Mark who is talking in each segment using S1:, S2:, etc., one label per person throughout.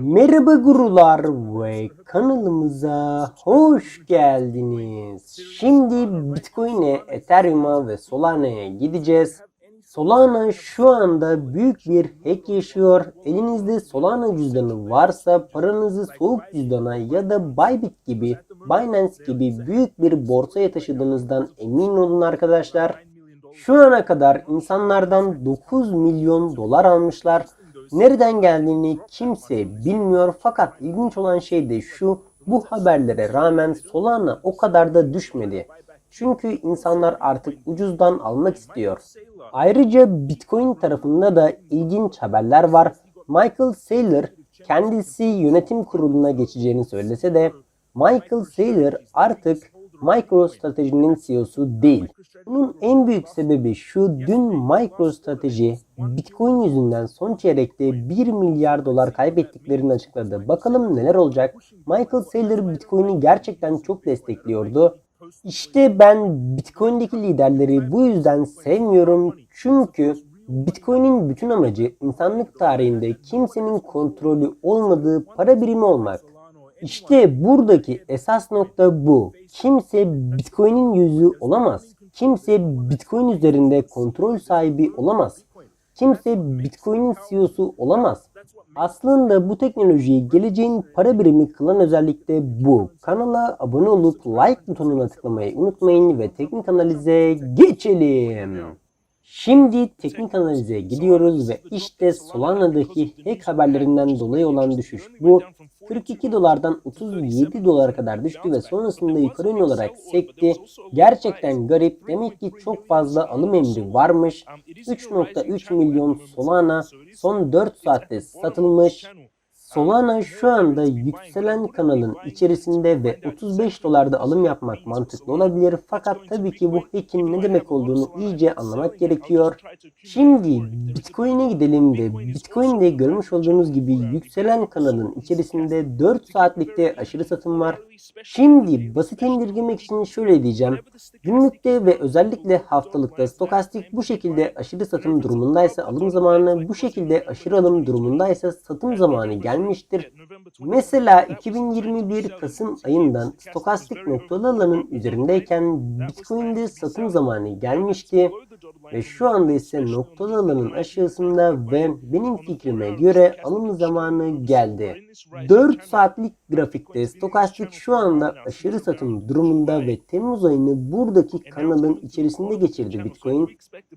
S1: Merhaba gurular ve kanalımıza hoş geldiniz. Şimdi Bitcoin'e, Ethereum'a ve Solana'ya gideceğiz. Solana şu anda büyük bir hack yaşıyor. Elinizde Solana cüzdanı varsa paranızı soğuk cüzdana ya da Bybit gibi, Binance gibi büyük bir borsaya taşıdığınızdan emin olun arkadaşlar. Şu ana kadar insanlardan 9 milyon dolar almışlar. Nereden geldiğini kimse bilmiyor fakat ilginç olan şey de şu bu haberlere rağmen Solana o kadar da düşmedi. Çünkü insanlar artık ucuzdan almak istiyor. Ayrıca Bitcoin tarafında da ilginç haberler var. Michael Saylor kendisi yönetim kuruluna geçeceğini söylese de Michael Saylor artık MicroStrategy'nin CEO'su değil. Bunun en büyük sebebi şu dün MicroStrategy Bitcoin yüzünden son çeyrekte 1 milyar dolar kaybettiklerini açıkladı. Bakalım neler olacak? Michael Saylor Bitcoin'i gerçekten çok destekliyordu. İşte ben Bitcoin'deki liderleri bu yüzden sevmiyorum. Çünkü Bitcoin'in bütün amacı insanlık tarihinde kimsenin kontrolü olmadığı para birimi olmak. İşte buradaki esas nokta bu. Kimse Bitcoin'in yüzü olamaz. Kimse Bitcoin üzerinde kontrol sahibi olamaz. Kimse Bitcoin'in CEO'su olamaz. Aslında bu teknolojiyi geleceğin para birimi kılan özellik de bu. Kanala abone olup like butonuna tıklamayı unutmayın ve teknik analize geçelim. Şimdi teknik analize gidiyoruz ve işte Solana'daki hack haberlerinden dolayı olan düşüş bu. 42 dolardan 37 dolara kadar düştü ve sonrasında yukarı yönlü olarak sekti. Gerçekten garip. Demek ki çok fazla alım emri varmış. 3.3 milyon Solana son 4 saatte satılmış. Solana şu anda yükselen kanalın içerisinde ve 35 dolarda alım yapmak mantıklı olabilir fakat tabii ki bu hack'in ne demek olduğunu iyice anlamak gerekiyor. Şimdi Bitcoin'e gidelim ve Bitcoin'de görmüş olduğunuz gibi yükselen kanalın içerisinde 4 saatlikte aşırı satım var. Şimdi basit indirgemek için şöyle diyeceğim. Günlükte ve özellikle haftalıkta stokastik bu şekilde aşırı satım durumundaysa alım zamanı, bu şekilde aşırı alım durumundaysa satım zamanı gelmiştir. Mesela 2021 Kasım ayından stokastik noktalı alanın üzerindeyken Bitcoin'de satım zamanı gelmişti ve şu anda ise noktalı alanın aşağısında ve benim fikrime göre alım zamanı geldi. 4 saatlik grafikte stokastik şu anda aşırı satım durumunda ve Temmuz ayını buradaki kanalın içerisinde geçirdi Bitcoin.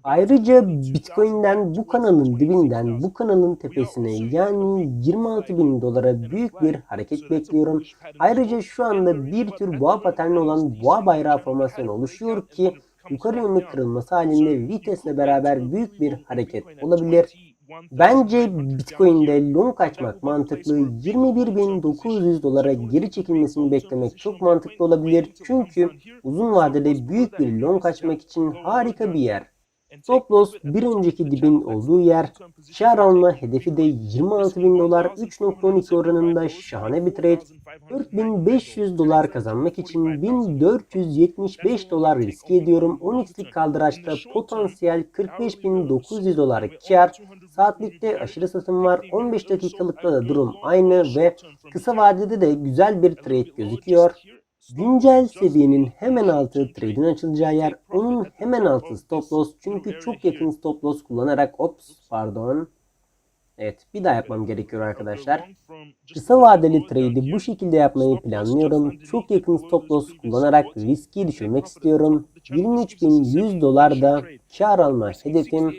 S1: Ayrıca Bitcoin'den bu kanalın dibinden bu kanalın tepesine yani 26 bin dolara büyük bir hareket bekliyorum. Ayrıca şu anda bir tür boğa paterni olan boğa bayrağı formasyonu oluşuyor ki yukarı yönlü kırılması halinde vitesle beraber büyük bir hareket olabilir. Bence Bitcoin'de long açmak mantıklı. 21.900 dolara geri çekilmesini beklemek çok mantıklı olabilir. Çünkü uzun vadede büyük bir long açmak için harika bir yer. Stop loss bir önceki dibin olduğu yer. Kar alma hedefi de 26.000 dolar 3.12 oranında şahane bir trade. 4500 dolar kazanmak için 1475 dolar riske ediyorum. 10x'lik kaldıraçta potansiyel 45.900 dolar kar. Saatlikte aşırı satım var. 15 dakikalıkta da durum aynı ve kısa vadede de güzel bir trade gözüküyor. Güncel seviyenin hemen altı trade'in açılacağı yer. Onun hemen altı stop loss. Çünkü çok yakın stop loss kullanarak ops pardon. Evet bir daha yapmam gerekiyor arkadaşlar. Kısa vadeli trade'i bu şekilde yapmayı planlıyorum. Çok yakın stop loss kullanarak riski düşürmek istiyorum. 23.100 dolarda kar alma hedefim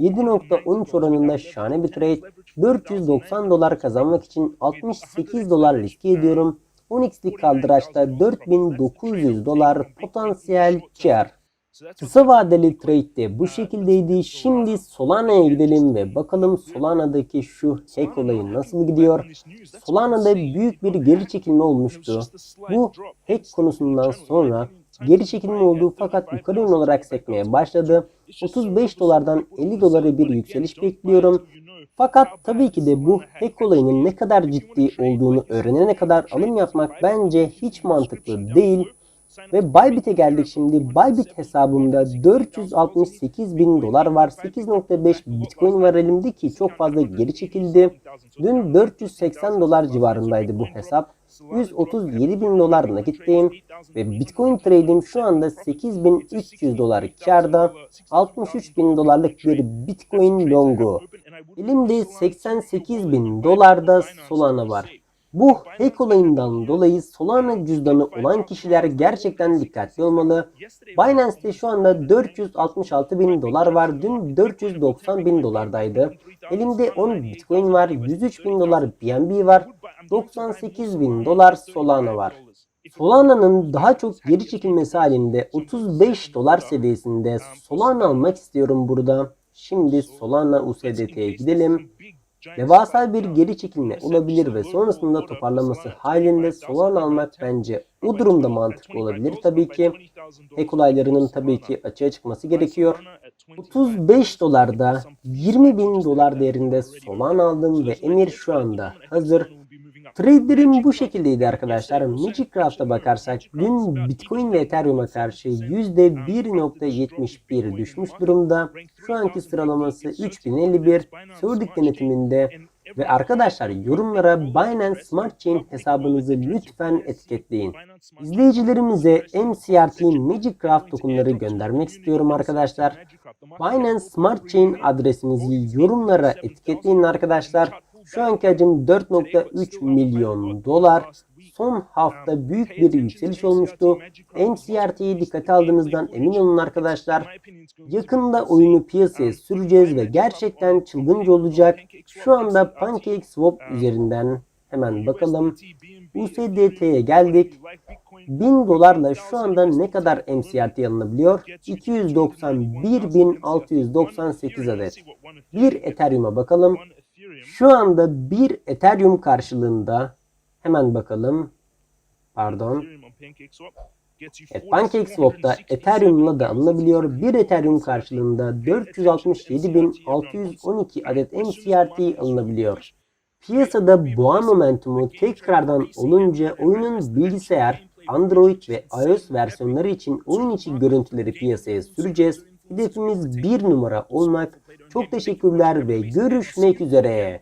S1: 7.13 oranında şahane bir trade. 490 dolar kazanmak için 68 dolar riske ediyorum. 10x'lik kaldıraçta 4900 dolar potansiyel kar. Kısa vadeli trade de bu şekildeydi. Şimdi Solana'ya gidelim ve bakalım Solana'daki şu hack olayı nasıl gidiyor. Solana'da büyük bir geri çekilme olmuştu. Bu hack konusundan sonra geri çekilme oldu fakat yukarı yönlü olarak sekmeye başladı. 35 dolardan 50 dolara bir yükseliş bekliyorum. Fakat tabii ki de bu hack olayının ne kadar ciddi olduğunu öğrenene kadar alım yapmak bence hiç mantıklı değil. Ve Bybit'e geldik şimdi. Bybit hesabımda 468 bin dolar var. 8.5 Bitcoin var elimde ki çok fazla geri çekildi. Dün 480 dolar civarındaydı bu hesap. 137 bin dolar nakitteyim ve Bitcoin trade'im şu anda 8300 dolar karda 63 bin dolarlık bir Bitcoin longu. Elimde 88 bin dolarda Solana var. Bu hack olayından dolayı Solana cüzdanı olan kişiler gerçekten dikkatli olmalı. Binance'te şu anda 466 bin dolar var. Dün 490 bin dolardaydı. Elimde 10 Bitcoin var. 103 bin dolar BNB var. 98 bin dolar Solana var. Solana'nın daha çok geri çekilmesi halinde 35 dolar seviyesinde Solana almak istiyorum burada. Şimdi Solana USDT'ye gidelim. Devasa bir geri çekilme olabilir ve sonrasında toparlaması halinde Solana almak bence o durumda mantıklı olabilir tabii ki. Hack olaylarının tabii ki açığa çıkması gerekiyor. 35 dolarda 20 bin dolar değerinde Solana aldım ve Emir şu anda hazır. Trade'lerim bu şekildeydi arkadaşlar. Magicraft'a bakarsak dün Bitcoin ve Ethereum'a karşı %1.71 düşmüş durumda. Şu anki sıralaması 3051. Sördük denetiminde ve arkadaşlar yorumlara Binance Smart Chain hesabınızı lütfen etiketleyin. İzleyicilerimize MCRT Magicraft tokenları göndermek istiyorum arkadaşlar. Binance Smart Chain adresinizi yorumlara etiketleyin arkadaşlar. Şu anki hacim 4.3 milyon dolar. Son hafta büyük bir yükseliş olmuştu. MCRT'yi dikkate aldığınızdan emin olun arkadaşlar. Yakında oyunu piyasaya süreceğiz ve gerçekten çılgınca olacak. Şu anda PancakeSwap üzerinden hemen bakalım. USDT'ye geldik. 1000 dolarla şu anda ne kadar MCRT alınabiliyor? 291.698 adet. Bir Ethereum'a bakalım. Şu anda bir Ethereum karşılığında hemen bakalım. Pardon. Evet, PancakeSwap'ta Ethereum'la da alınabiliyor. Bir Ethereum karşılığında 467.612 adet MCRT alınabiliyor. Piyasada boğa momentumu tekrardan olunca oyunun bilgisayar, Android ve iOS versiyonları için oyun içi görüntüleri piyasaya süreceğiz. Hedefimiz bir numara olmak. Çok teşekkürler ve görüşmek üzere.